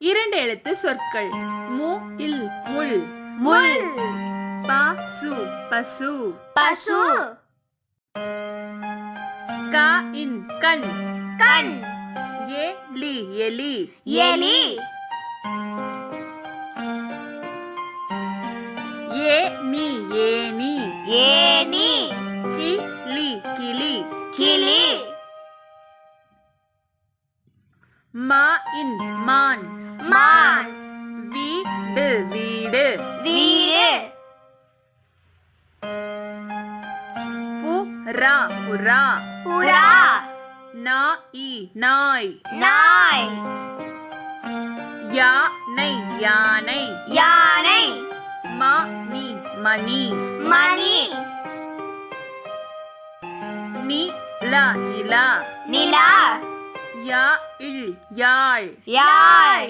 இரண்டு எழுத்து சொற்கள். மு இல் முள். முள். பசு பசு. பசு. க இன் கண். கண். எலி எலி. எலி. ஏ நீ ஏனி ஏனி கிளி கிளி. கிளி. மா இன் மான் மான். வீடு வீடு. வீடு. புறா. புறா. புறா நாய். நாய். நாய் யானை. யானை. யானை மணி. மணி. மணி நிலா நிலா. நிலா. யா இல் யாழ். யாழ்.